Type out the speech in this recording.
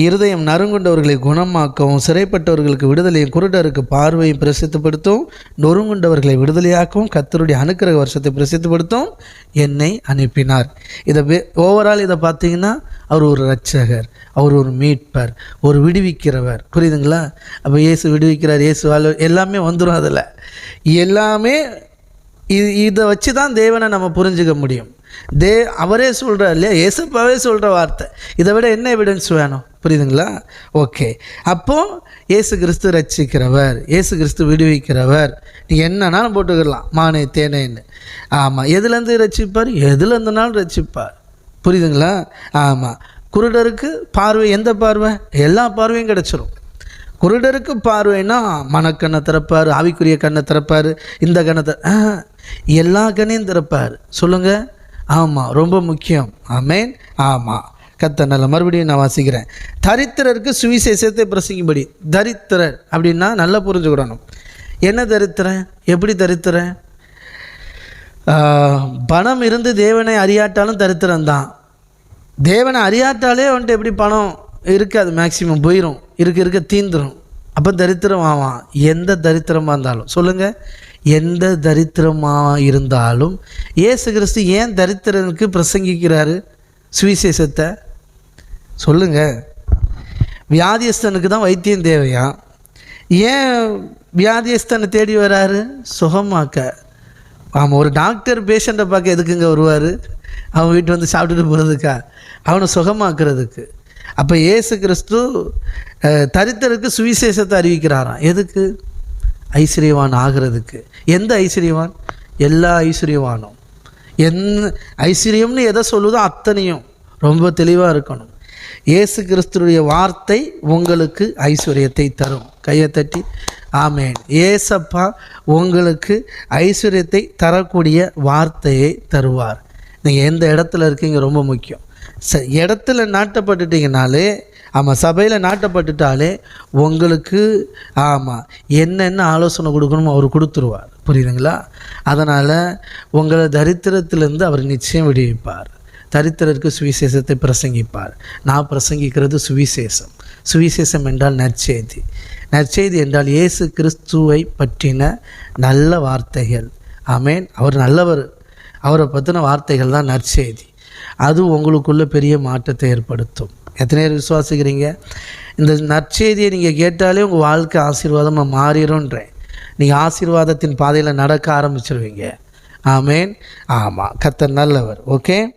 இருதயம் நறுங்குண்டவர்களை குணமாக்கவும் சிறைப்பட்டவர்களுக்கு விடுதலையும் குருடருக்கு பார்வையும் பிரசித்தப்படுத்தும் நொறுங்குண்டவர்களை விடுதலையாக்கவும் கத்தருடைய அனுக்கிரக வருஷத்தை பிரசித்தப்படுத்தும் என்னை அனுப்பினார். இதை ஓவரால் இதை பார்த்தீங்கன்னா அவர் ஒரு ரட்சகர் அவர் ஒரு மீட்பர் ஒரு விடுவிக்கிறவர். புரியுதுங்களா? அப்போ இயேசு விடுவிக்கிறார் இயேசு எல்லாமே வந்துடும் அதில். எல்லாமே இது இதை வச்சு தான் தேவனை நம்ம புரிஞ்சுக்க முடியும். தே அவரே சொல்கிறார் இல்லையா? ஏசப்பாவே சொல்கிற வார்த்தை. இதை விட என்ன எவிடன்ஸ் வேணும்? புரியுதுங்களா? ஓகே. அப்போது இயேசு கிறிஸ்து ரட்சிக்கிறவர் இயேசு கிறிஸ்து விடுவிக்கிறவர் நீ என்னன்னாலும் போட்டுக்கிடலாம் மானே தேனேன்னு. ஆமாம் எதுலேருந்து ரட்சிப்பார்? எதுலேருந்துனாலும் ரட்சிப்பார். புரியுதுங்களா? ஆமாம் குருடருக்கு பார்வை எந்த பார்வை? எல்லா பார்வையும் கிடச்சிரும். குருடருக்கு பார்வைனா மனக்கண்ணை திறப்பார் ஆவிக்குரிய கண்ணை திறப்பார் இந்த கண்ணை எல்லா கண்ணையும் திறப்பார். சொல்லுங்கள் ஆமாம் ரொம்ப முக்கியம். ஆமேன்? ஆமாம் கத்த நல்ல மறுபடியும் நான் வாசிக்கிறேன். தரித்திரருக்கு சுவிசேஷத்தை பிரசங்கிபடி தரித்திரர் அப்படின்னா நல்லா புரிஞ்சுக்கிடணும். என்ன தரித்திரன் எப்படி தரித்திரன் பணம் இருந்து தேவனை அறியாட்டாலும் தரித்திரம் தான். தேவனை அறியாட்டாலே வந்துட்டு எப்படி பணம் இருக்காது மேக்சிமம் போயிடும் இருக்க இருக்க தீந்துடும் அப்போ தரித்திரம் ஆவான். எந்த தரித்திரமாக இருந்தாலும். சொல்லுங்கள் எந்த தரித்திரமாக இருந்தாலும் ஏசு கிறிஸ்து ஏன் தரித்திரனுக்கு பிரசங்கிக்கிறாரு? சுவிசேஷத்தை. சொல்லுங்கள் வியாதியஸ்தனுக்கு தான் வைத்தியம் தேவையா? ஏன் வியாதியஸ்தனை தேடி வராரு? சுகமாக்க. ஆமாம் ஒரு டாக்டர் பேஷண்ட்டை பார்க்க எதுக்குங்க வருவார்? அவன் வீட்டு வந்து சாப்பிட்டுட்டு போகிறதுக்கா அவனை சுகமாக்குறதுக்கு. அப்போ ஏசு கிறிஸ்து தரித்தருக்கு சுவிசேஷத்தை அறிவிக்கிறாராம். எதுக்கு? ஐஸ்வர்யவான் ஆகிறதுக்கு. எந்த ஐஸ்வர்யவான்? எல்லா ஐஸ்வர்யவானும். என் ஐஸ்வர்யம்னு எதை சொல்லுதோ அத்தனையும் ரொம்ப தெளிவாக இருக்கணும். இயேசு கிறிஸ்துடைய வார்த்தை உங்களுக்கு ஐஸ்வர்யத்தை தரும். கையை தட்டி ஆமேன். ஏசப்பா உங்களுக்கு ஐஸ்வர்யத்தை தரக்கூடிய வார்த்தையை தருவார். நீங்கள் எந்த இடத்துல இருக்கீங்க ரொம்ப முக்கியம். ச இடத்துல நாட்டப்பட்டுட்டீங்கனாலே ஆமாம் சபையில் நாட்டப்பட்டுட்டாலே உங்களுக்கு ஆமாம் என்னென்ன ஆலோசனை கொடுக்கணுமோ அவர் கொடுத்துருவார். புரியுதுங்களா? அதனால் உங்களை தரித்திரத்திலேருந்து அவர் நிச்சயம் விடுவிப்பார். தரித்திரருக்கு சுவிசேஷத்தை பிரசங்கிப்பார். நான் பிரசங்கிக்கிறது சுவிசேஷம். சுவிசேஷம் என்றால் நற்செய்தி. நற்செய்தி என்றால் இயேசு கிறிஸ்துவை பற்றின நல்ல வார்த்தைகள். ஆமேன். அவர் நல்லவர். அவரை பற்றின வார்த்தைகள் தான் நற்செய்தி. அது உங்களுக்குள்ளே பெரிய மாற்றத்தை ஏற்படுத்தும். எத்தனை பேர் விசுவாசிக்கிறீங்க? இந்த நற்செய்தியை நீங்கள் கேட்டாலே உங்கள் வாழ்க்கை ஆசீர்வாதமாக மாறிடும்ன்றேன். நீங்கள் ஆசீர்வாதத்தின் பாதையில் நடக்க ஆரம்பிச்சிருவீங்க. ஆமேன். ஆமாம் கத்தர் நல்லவர். ஓகே?